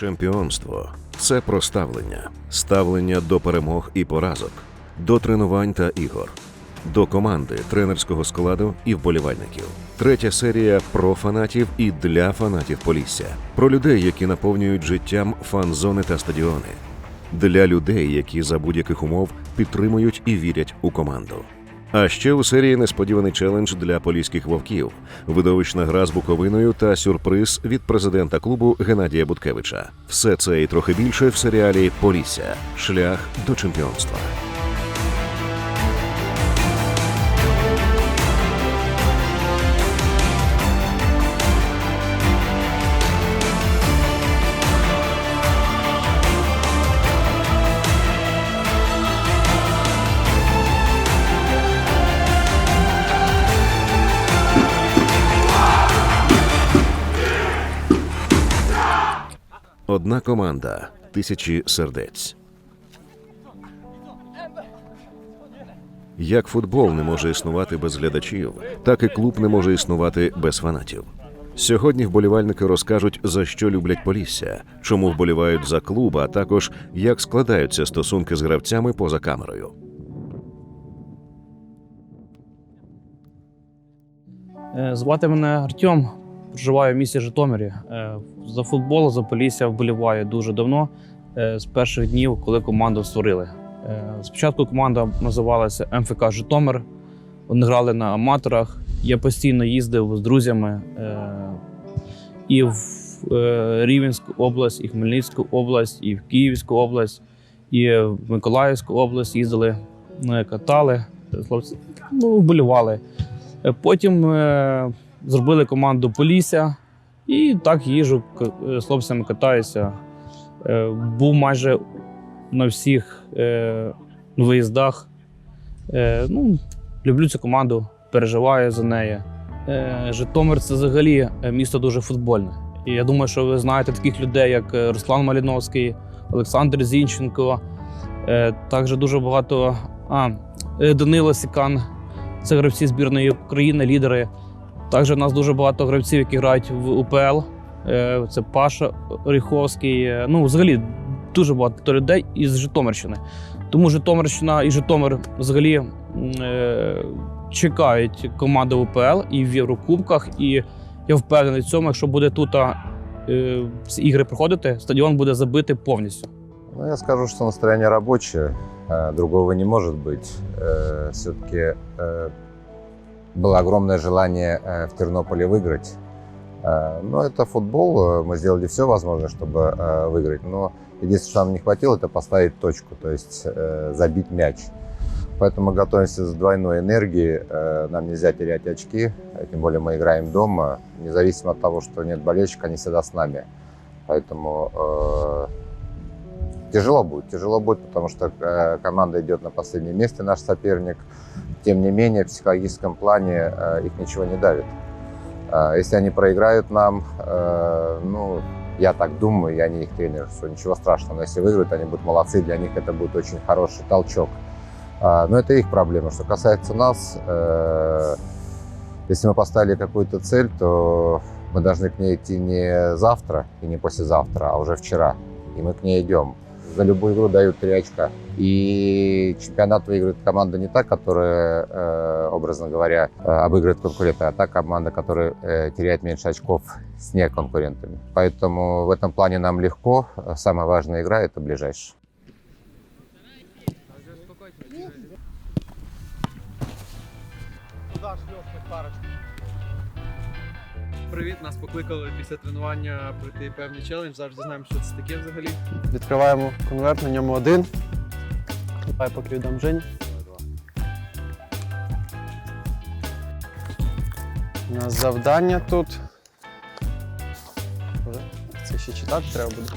Чемпіонство це про ставлення, ставлення до перемог і поразок, до тренувань та ігор, до команди, тренерського складу і вболівальників. Третя серія про фанатів і для фанатів Полісся, про людей, які наповнюють життям фан-зони та стадіони, для людей, які за будь-яких умов підтримують і вірять у команду. А ще у серії несподіваний челендж для поліських вовків, видовищна гра з буковиною та сюрприз від президента клубу Геннадія Буткевича. Все це і трохи більше в серіалі Полісся. Шлях до чемпіонства. Одна команда, тисячі сердець. Як футбол не може існувати без глядачів, так і клуб не може існувати без фанатів. Сьогодні вболівальники розкажуть, за що люблять Полісся, чому вболівають за клуб, а також як складаються стосунки з гравцями поза камерою. Е, Звати мене Артем, проживаю в місті Житомирі. За футбол, за вболіваю дуже давно, е, з перших днів, коли команду створили. Е, Спочатку команда називалася МФК Житомир. Вони грали на аматорах. Я постійно їздив з друзями е, і в Рівненську область, і Хмельницьку область, і в Київську область, і в Миколаївську область їздили, е, катали, ну, вболівали. Потім зробили команду Полісся і так їжу е, з хлопцями катаюся. Е, був майже на всіх е, виїздах. Ну, люблю цю команду, переживаю за неї. Житомир це взагалі місто дуже футбольне. І я думаю, що ви знаєте таких людей, як Руслан Маліновський, Олександр Зінченко. Також дуже багато. А, Данило Сікан, це гравці збірної України, лідери. Також у нас дуже багато гравців, які грають в УПЛ. Е, Це Паша Оріховський. Е, Ну, взагалі, дуже багато людей із Житомирщини. Тому Житомирщина і Житомир взагалі е, чекають команду в УПЛ і в Єврокубках. І я впевнений в цьому, якщо буде тут ці ігри проходити, стадіон буде забитий повністю. Ну, я скажу, что настроение рабочее, э, другого не может быть. Все-таки было огромное желание э, в Тернополе выиграть. Э, Но это футбол, э, мы сделали все возможное, чтобы выиграть. Но единственное, что нам не хватило, это поставить точку, то есть забить мяч. Поэтому мы готовимся с двойной энергией. Нам нельзя терять очки, тем более мы играем дома. Независимо от того, что нет болельщика, они всегда с нами. Поэтому Тяжело будет, тяжело будет, потому что э, команда идет на последнем месте, наш соперник. Тем не менее, в психологическом плане э, их ничего не давит. Э, если они проиграют нам, ну, я так думаю, я не их тренер, что ничего страшного. Но если выиграют, они будут молодцы, для них это будет очень хороший толчок. Но это их проблема. Что касается нас, если мы поставили какую-то цель, то мы должны к ней идти не завтра и не послезавтра, а уже вчера. И мы к ней идем. За любую игру дают 3 очка. И чемпионат выигрывает команда не та, которая, э, образно говоря, э, обыгрывает конкурента, а та команда, которая э, теряет меньше очков с неконкурентами. Поэтому в этом плане нам легко. Самая важная игра – это ближайшая. Привіт, нас покликали після тренування пройти певний челендж. Завжди знаємо, що це таке взагалі. Відкриваємо конверт, на ньому один. Давай поки віддам Жені. У нас завдання тут. Це ще читати треба буде.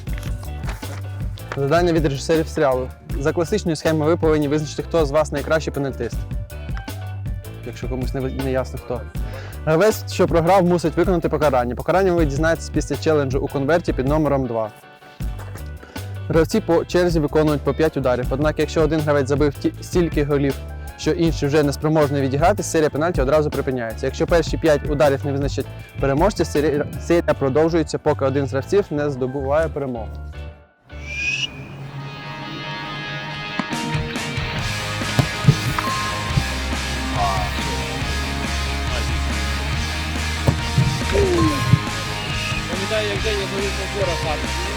Завдання від режисерів серіалу. За класичною схемою ви повинні визначити, хто з вас найкращий пенальтист. Якщо комусь не, не ясно хто. Гравець, що програв, мусить виконати покарання. Покарання ви дізнаєтесь після челенджу у конверті під номером 2. Гравці по черзі виконують по 5 ударів. Однак, якщо один гравець забив ті- стільки голів, що інші вже не спроможні відіграти, серія пенальті одразу припиняється. Якщо перші 5 ударів не визначать переможця, серія продовжується, поки один з гравців не здобуває перемогу. Пам'ятаю, як день я зловив позора хати.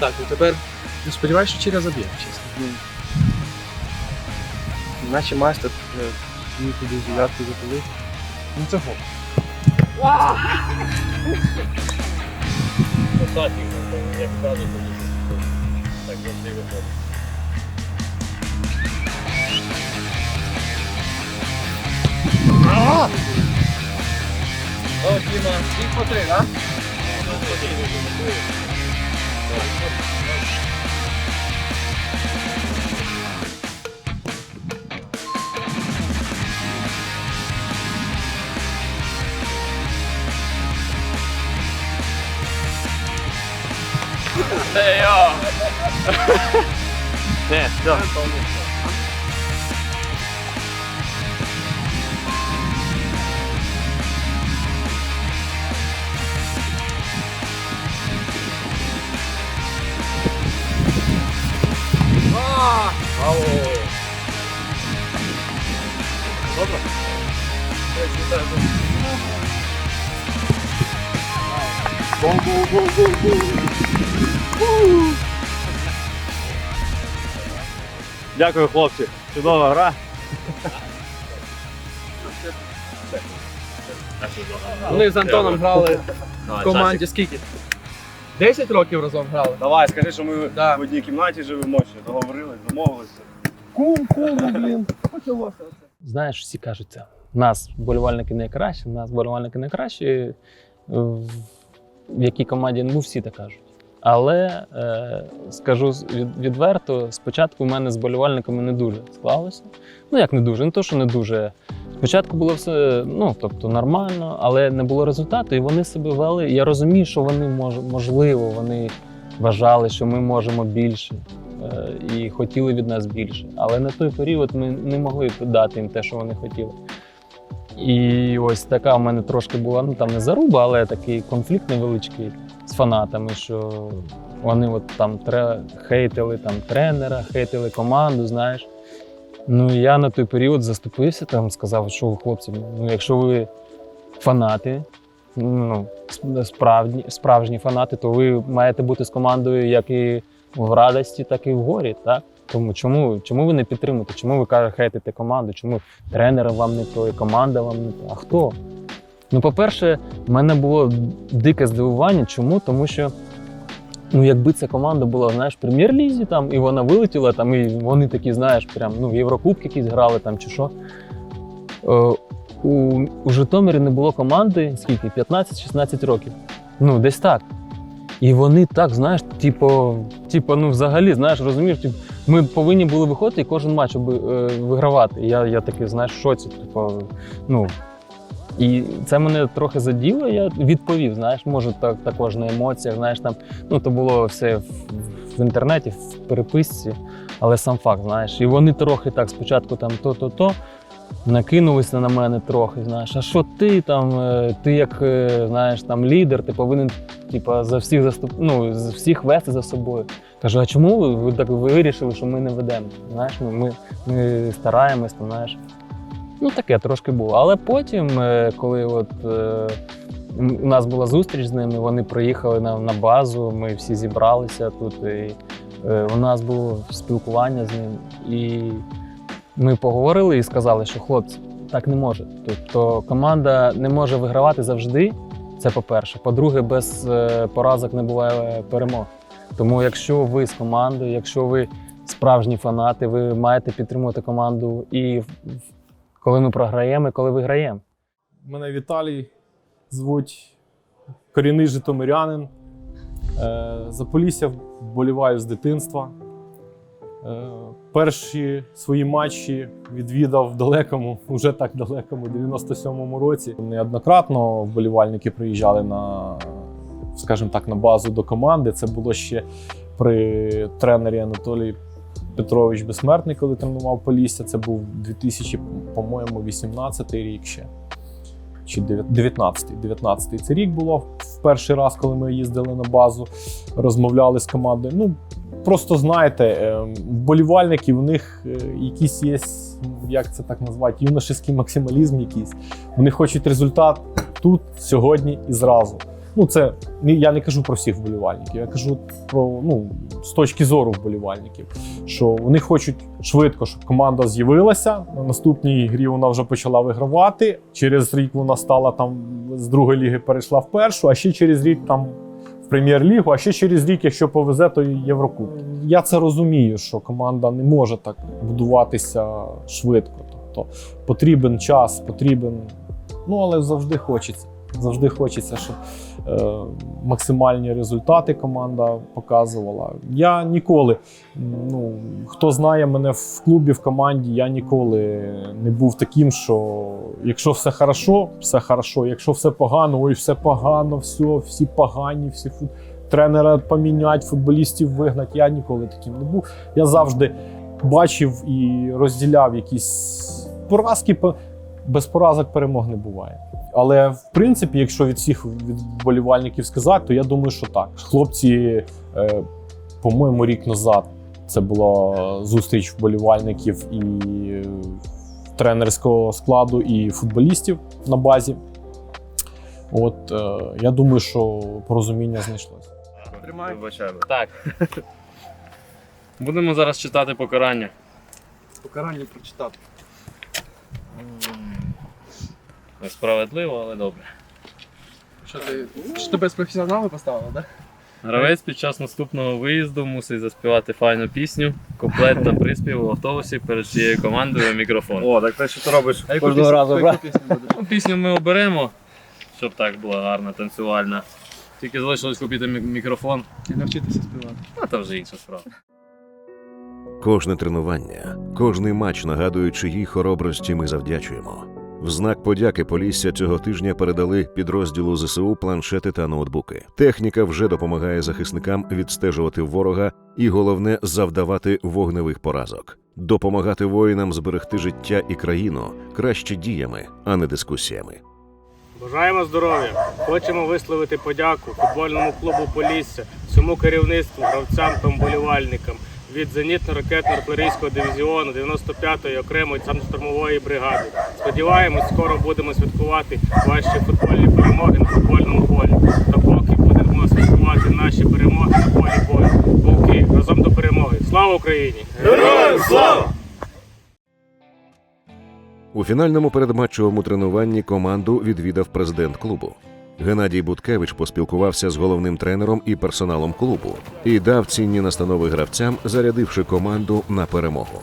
Так, ну тепер ну, сподіваюся, що Чіря заб'є, чесно. Ну, Наче майстер е, міг туди дев'ятку запилити. Ну це гол. О, Діма, всіх по три, так? 돼요. 네, 저. 와, 아우. 네, 진짜 너무. 고고고고고. Дякую, хлопці. Чудова гра. Вони з Антоном грали в команді скільки? 10 років разом грали. Давай, скажи, що ми Да. в одній кімнаті живемо, що договорились, домовилися. Кум, кум, блін. Почалося. Знаєш, всі кажуть це. Нас вболівальники найкращі, нас вболівальники найкращі. В в якій команді ну всі так кажуть. Але е, скажу від, відверто, спочатку в мене з болівальниками не дуже склалося. Ну як не дуже, не то, що не дуже. Спочатку було все ну, тобто, нормально, але не було результату, і вони себе вели. Я розумію, що вони мож, можливо, вони вважали, що ми можемо більше е, і хотіли від нас більше. Але на той період ми не могли дати їм те, що вони хотіли. І ось така в мене трошки була, ну там не заруба, але такий конфлікт невеличкий з фанатами, що вони от там тре, хейтили там тренера, хейтили команду, знаєш. Ну я на той період заступився, там сказав, що ви, хлопці, ну якщо ви фанати, ну сп- справжні, справжні фанати, то ви маєте бути з командою як і в радості, так і в горі. Так? Тому чому, чому ви не підтримуєте? Чому ви кажете, хейтите команду? Чому тренер вам не той, команда вам не то? А хто? Ну, по-перше, в мене було дике здивування. Чому? Тому що ну, якби ця команда була, знаєш, в прем'єр-лізі там, і вона вилетіла, там, і вони такі, знаєш, прям ну, Єврокубки якісь грали там чи що. Е, у, у Житомирі не було команди скільки? 15-16 років. Ну, десь так. І вони так, знаєш, типу, типу, ну взагалі, знаєш, розумієш, типу, ми повинні були виходити і кожен матч е, вигравати. Я, я такий, знаєш, в шоці. Типу, ну, і це мене трохи заділо, я відповів, знаєш, може так, також на емоціях, знаєш, там, ну, то було все в, в інтернеті, в переписці, але сам факт, знаєш. І вони трохи так спочатку там то-то-то, накинулися на мене трохи, знаєш, а що ти там, е, ти як, е, знаєш, там лідер, ти повинен типа, за всіх заступ... ну, всіх вести за собою. Кажу, а чому ви, так вирішили, що ми не ведемо? Знаєш, ну, ми, ми стараємось, знаєш. Ну, таке трошки було. Але потім, е, коли от, е, у нас була зустріч з ними. Вони приїхали на, на базу. Ми всі зібралися тут. І, е, у нас було спілкування з ним. І ми поговорили і сказали, що хлопці, так не може. Тобто команда не може вигравати завжди. Це по-перше. По-друге, без поразок не буває перемог. Тому, якщо ви з командою, якщо ви справжні фанати, ви маєте підтримувати команду і коли ми програємо, і коли виграємо. Мене Віталій звуть корінний житомирянин. Е, За Полісся вболіваю з дитинства. Е, Перші свої матчі відвідав в далекому, уже так далекому, 97-му році. Неоднократно вболівальники приїжджали на, скажімо так, на базу до команди. Це було ще при тренері Анатолій Петрович Безсмертний, коли тренував Полісся. Це був 2000, по-моєму, 18 рік ще чи 19-й. 19-й це рік було в перший раз, коли ми їздили на базу, розмовляли з командою. Ну просто знаєте, е, вболівальники, в них е, якийсь є, як це так назвати, юношеський максималізм якийсь. Вони хочуть результат тут, сьогодні і зразу. Ну, це я не кажу про всіх вболівальників, я кажу про ну, з точки зору вболівальників, що вони хочуть швидко, щоб команда з'явилася. На наступній грі вона вже почала вигравати. Через рік вона стала там з другої ліги перейшла в першу, а ще через рік там прем'єр-лігу, а ще через рік, якщо повезе, то і. Я це розумію, що команда не може так будуватися швидко. Тобто потрібен час, потрібен. Ну але завжди хочеться. Завжди хочеться, щоб е, максимальні результати команда показувала. Я ніколи, ну хто знає мене в клубі, в команді, я ніколи не був таким, що якщо все хорошо, все хорошо. Якщо все погано, ой, все погано, все, всі погані, всі фут... тренера помінять, футболістів вигнать. Я ніколи таким не був. Я завжди бачив і розділяв якісь поразки. Без поразок перемог не буває. Але в принципі, якщо від всіх від вболівальників сказати, то я думаю, що так. Хлопці, е, по-моєму, рік назад це була зустріч вболівальників і тренерського складу, і футболістів на базі. От е, я думаю, що порозуміння знайшлося. Тримай. Вибачаю. Так. Будемо зараз читати покарання. Покарання прочитати. Несправедливо, але добре. Що ти? Що тебе з професіонали поставили, так? Гравець під час наступного виїзду мусить заспівати файну пісню, куплет та приспів в автобусі перед цією командою мікрофон. О, так те, що ти робиш А кожного пісню- разу, брат. пісню? Ну, Пісню ми оберемо, щоб так була гарна, танцювальна. Тільки залишилось купити мікрофон, І навчитися співати. а це вже інша справа. Кожне тренування, кожний матч нагадують, чиїй хоробрості ми завдячуємо. В знак подяки Полісся цього тижня передали підрозділу ЗСУ планшети та ноутбуки. Техніка вже допомагає захисникам відстежувати ворога і головне завдавати вогневих поразок. Допомагати воїнам зберегти життя і країну краще діями, а не дискусіями. Бажаємо здоров'я! Хочемо висловити подяку футбольному клубу Полісся, всьому керівництву, гравцям та вболівальникам від зенітно-ракетно-артилерійського дивізіону 95-ї окремої штурмової бригади. Сподіваємось, скоро будемо святкувати ваші футбольні перемоги на футбольному полі. Та поки будемо святкувати наші перемоги на полі бою. Вовки разом до перемоги! Слава Україні! Героям слава! У фінальному передматчевому тренуванні команду відвідав президент клубу. Геннадій Буткевич поспілкувався з головним тренером і персоналом клубу і дав цінні настанови гравцям, зарядивши команду на перемогу.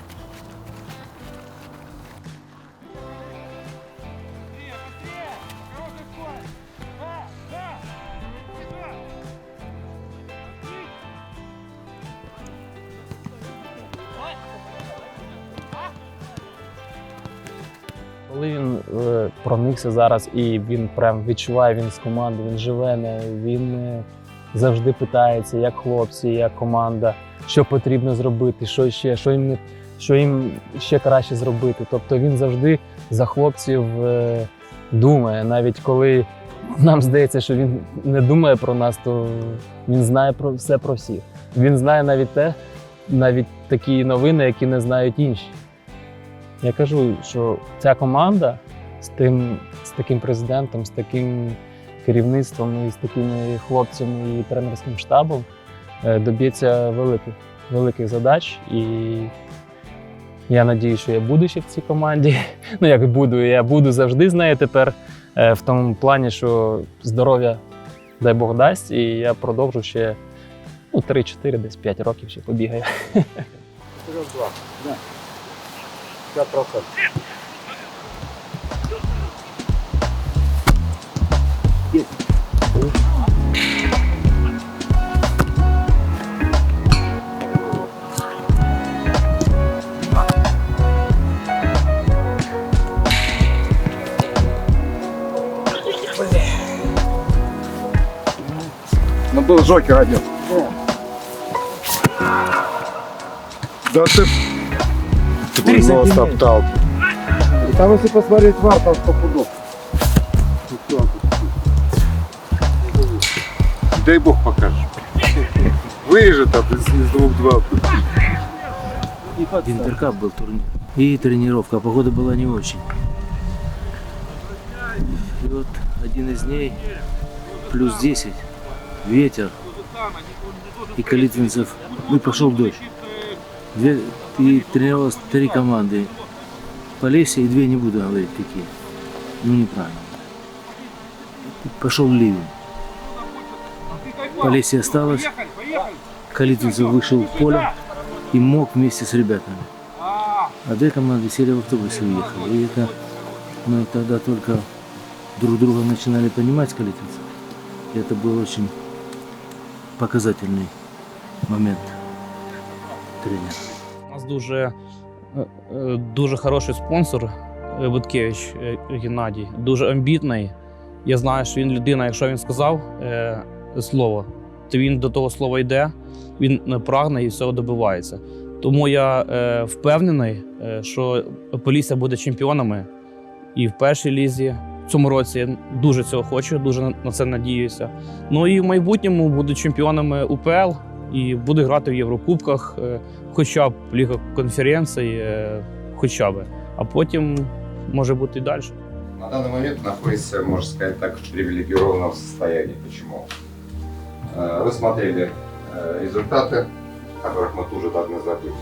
Коли він е, проникся зараз і він прям відчуває він з команди, він живе він е, завжди питається, як хлопці, як команда, що потрібно зробити, що ще, що їм, що їм ще краще зробити. Тобто він завжди за хлопців е, думає, навіть коли нам здається, що він не думає про нас, то він знає про все про всіх. Він знає навіть те, навіть такі новини, які не знають інші. Я кажу, що ця команда з тим, з таким президентом, з таким керівництвом, і з такими хлопцями і тренерським штабом е, доб'ється великих, великих задач. І я надію, що я буду ще в цій команді. Ну, як буду, я буду завжди з нею тепер. е, В тому плані, що здоров'я, дай Бог дасть, і я продовжу ще ну, 3-4, десь 5 років ще побігаю. Ну был Жокер один. Да ты... Ты нос топтал. Там если посмотреть вар, там сто пудов. Дай бог покажешь. Вырежет там из, из двух два. Интеркап был турнир. И тренировка. Погода была не очень. И вот один из дней плюс 10, ветер и Калитвинцев. И пошел дождь. Две, и тренировалось три команды. Полесье и две не буду говорить какие. Ну неправильно. Пошел ливень. Полесье осталось. Калитвинцев вышел в поле и мог вместе с ребятами. А две команды сели в автобус и уехали. И это мы тогда только друг друга начинали понимать, калитвинцев. И это был очень показательный момент тренера. У нас дуже, е, е, дуже хороший спонсор Буткевич е, Геннадій, дуже амбітний. Я знаю, що він людина, якщо він сказав слово, то він до того слова йде, він прагне і всього добивається. Тому я впевнений, що Полісся буде чемпіонами і в першій лізі. В цьому році я дуже цього хочу, дуже на це надіюся. Ну і в майбутньому будуть чемпіонами УПЛ і буде грати в Єврокубках, е, хоча б Ліга конференцій, е, хоча б. А потім може бути і далі. На данный момент находится, можно сказать так, в привилегированном состоянии. Почему? Э, Вы смотрели э, результаты, которых мы тоже должны забыть.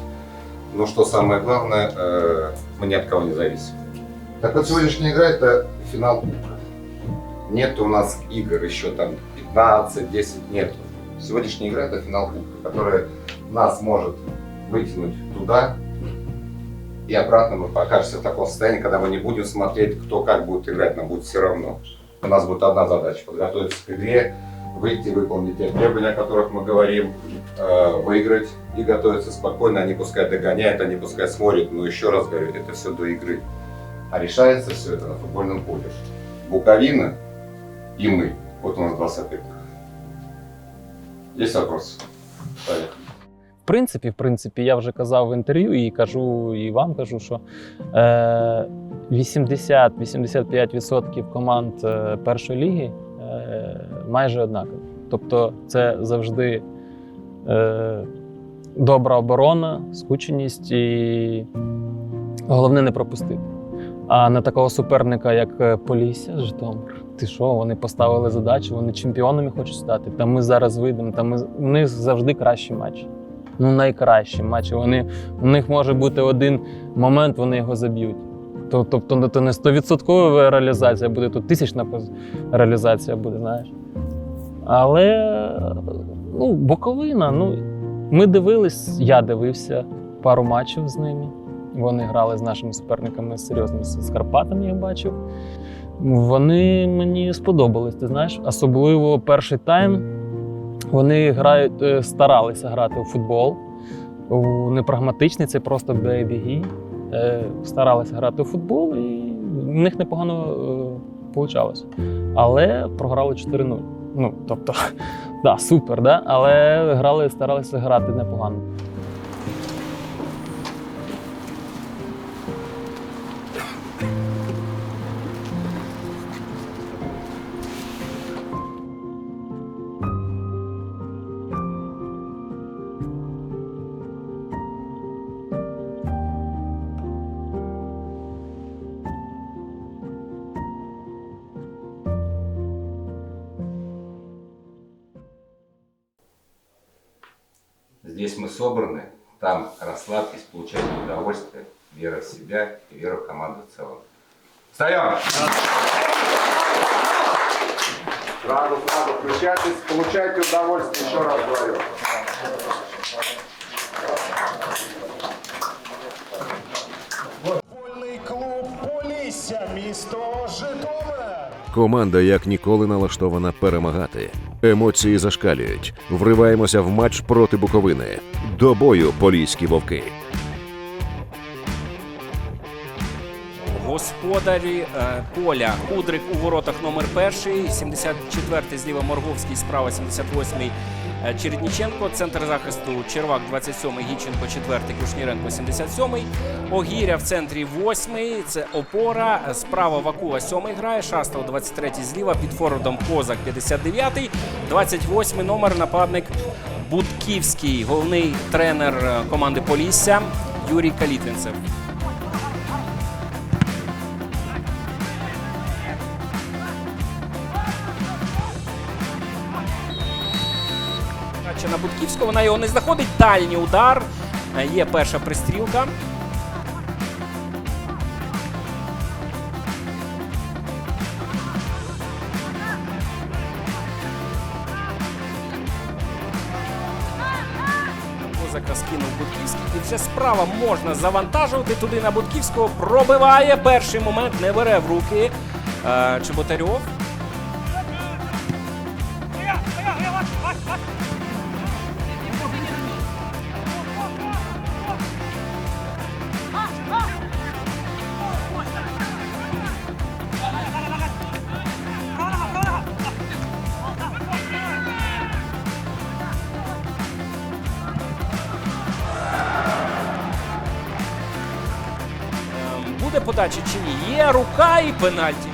Но что самое главное, э, мы ни от кого не зависим. Так вот, сегодняшняя игра – это финал Кубка. Нет у нас игр еще там 15-10, нет. Сегодняшняя игра – это финал Кубка, которая нас может вытянуть туда, и обратно мы окажемся в таком состоянии, когда мы не будем смотреть, кто как будет играть, нам будет все равно. У нас будет одна задача – подготовиться к игре, выйти, выполнить те требования, о которых мы говорим, э, выиграть и готовиться спокойно. Они пускай догоняют, они пускай смотрят, но еще раз говорю, это все до игры. А решается все это на футбольном поле. Буковина и мы. Вот у нас два соперника. Есть? Поехали. В принципі, в принципі, я вже казав в інтерв'ю і кажу, і вам кажу, що е, 80-85% команд е, першої ліги е, майже однакові. Тобто це завжди е, добра оборона, скученість і головне не пропустити. А на такого суперника, як е, Полісся, Житомир, ти що, вони поставили задачу, вони чемпіонами хочуть стати. Та ми зараз вийдемо, та ми у них завжди кращі матчі. Ну, найкращі матчі. Вони, у них може бути один момент, вони його заб'ють. Тобто то не 100% реалізація буде, то тисячна реалізація буде, знаєш. Але ну, Боковина, ну, ми дивились, я дивився пару матчів з ними. Вони грали з нашими суперниками серйозними з Карпатами, я бачив. Вони мені сподобались, ти знаєш, особливо перший тайм. Вони грають, е, старалися грати у футбол. У непрагматичний, це просто бей-біги. Е, Старалися грати у футбол, і в них непогано вийшло. Але програли 4-0. Ну, тобто, да, супер, да? але грали, старалися грати непогано. Здесь мы собраны, там расслабьтесь, получайте удовольствие, вера в себя и вера в команду в целом. Встаем! Сразу, сразу включайтесь, получайте удовольствие, еще раз говорю. Футбольний клуб Полісся, місто Житомир. Команда як ніколи налаштована перемагати. Емоції зашкалюють. Вриваємося в матч проти Буковини. До бою поліські вовки. Господарі е, поля Кудрик у воротах номер перший, 74-й зліва Морговський, справа 78-й е, Чередніченко, центр захисту Червак 27-й, Гіченко 4-й, Кушніренко 77-й, Огіря в центрі 8-й, це опора, е, справа Вакула 7-й грає, Шастов 23-й зліва, під форвардом Козак 59-й, 28-й номер нападник Будківський, головний тренер е, команди Полісся Юрій Калітвінцев. Чи на Будківську вона його не знаходить. Дальній удар. Е, Є перша пристрілка. Козака скинув Будківський. І вже справа можна завантажувати туди на Будківського. Пробиває. Перший момент не бере в руки е, Чеботарьов. Подача чи ні? Є рука і пенальті.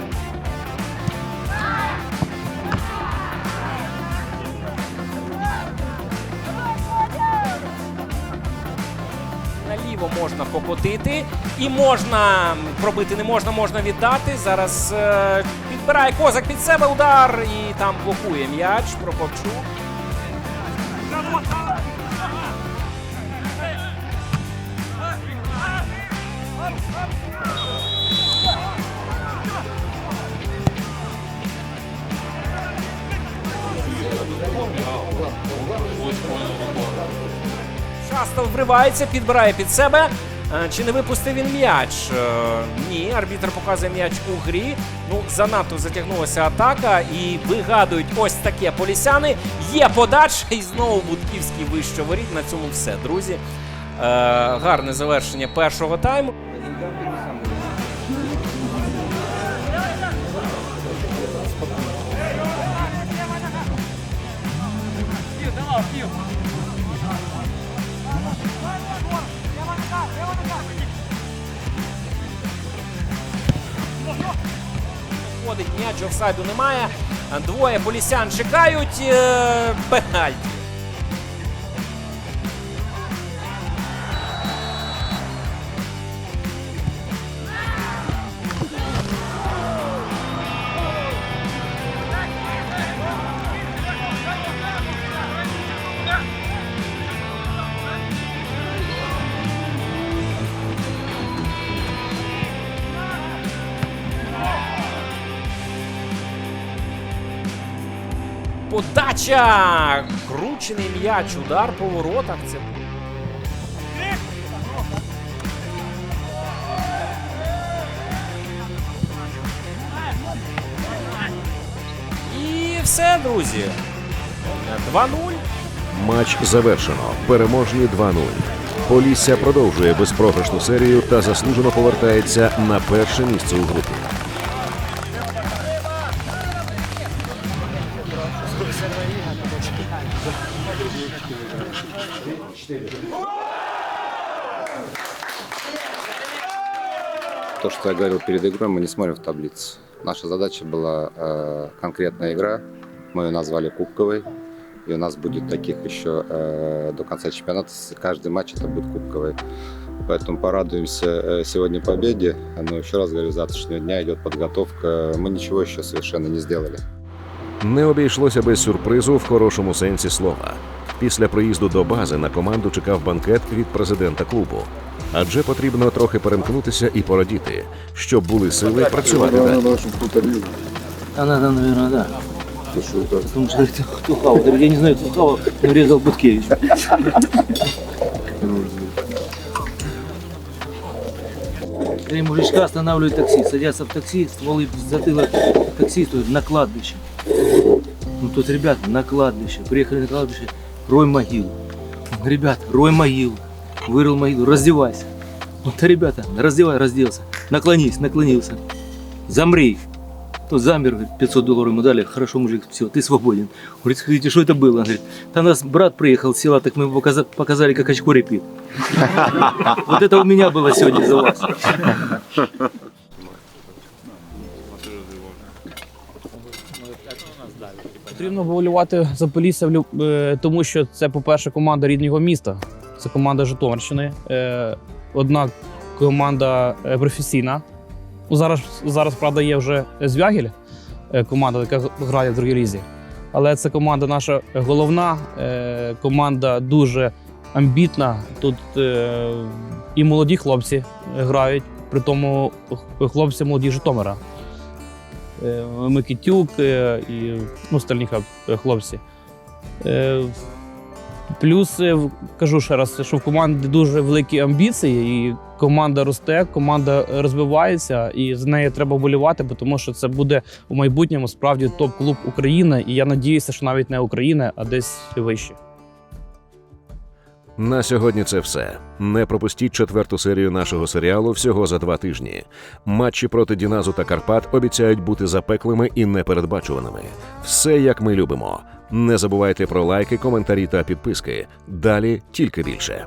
Наліво можна покотити і можна пробити не можна, можна віддати. Зараз е, підбирає козак під себе удар і там блокує м'яч. Прокопчук. Вривається, підбирає під себе. Е, Чи не випустив він м'яч? Е, Ні, арбітр показує м'яч у грі. Ну, занадто затягнулася атака і вигадують ось таке полісяни. Є подача, і знову Будківський вище воріт. На цьому все, друзі. Е, Гарне завершення першого тайму. Ходить м'яч, офсайду немає. Двоє полісян чекають. Е, Пенальті. Подача! Кручений м'яч, удар по воротах. Це І все, друзі. 2-0. Матч завершено. Переможні 2-0. Полісся продовжує безпрограшну серію та заслужено повертається на перше місце у групі. что я говорил перед игрой, мы не смотрим в таблицу. Наша задача была э, конкретная игра. Мы ее назвали кубковой. И у нас будет таких еще э, до конца чемпионата. Каждый матч это будет кубковый. Поэтому порадуемся э, сегодня победе. Но еще раз говорю, с завтрашнего дня идет подготовка. Мы ничего еще совершенно не сделали. Не обійшлося без сюрпризу в хорошому сенсі слова. Після приїзду до бази на команду чекав банкет від президента клубу. Адже потрібно трохи перемкнутися і порадіти, щоб були сили працювати далі. А надо, наверное, да. Потому что это кто хавал? Говорит, Я не знаю, кто хавал, но резал Буткевич. Три мужичка останавливают такси, садятся в такси, стволы в затылок таксисту на кладбище. Ну тут ребята на кладбище, приехали на кладбище, рой могил. Ребят, рой могил, вырыл могилу, раздевайся. Вот, ребята, раздевай, разделся, наклонись, наклонился, замри. Тот замер, говорит, 500 долларов ему дали, хорошо, мужик, все, ты свободен. Говорит, скажите, что это было? Он говорит, там нас брат приехал с села, так мы ему показа- показали, как очко репит. Вот это у меня было сегодня за вас. Потрібно вболівати за Полісся, в лю- е, тому що це, по-перше, команда рідного міста. Це команда Житомирщини. Е, Одна команда е, професійна. Ну, Зараз, зараз правда, є вже Звягіль, е, команда, яка грає в другій лізі. Але це команда наша головна, команда дуже амбітна. Тут і молоді хлопці грають, при тому хлопці молоді Житомира. Микитюк і ну, остальні хлопці. Плюс е, кажу ще раз, що в команді дуже великі амбіції, і команда росте, команда розвивається, і за нею треба болівати, тому що це буде у майбутньому справді топ-клуб України. І я надіюся, що навіть не Україна, а десь вище. На сьогодні це все. Не пропустіть четверту серію нашого серіалу всього за два тижні. Матчі проти Діназу та Карпат обіцяють бути запеклими і непередбачуваними. Все як ми любимо. Не забувайте про лайки, коментарі та підписки. Далі тільки більше.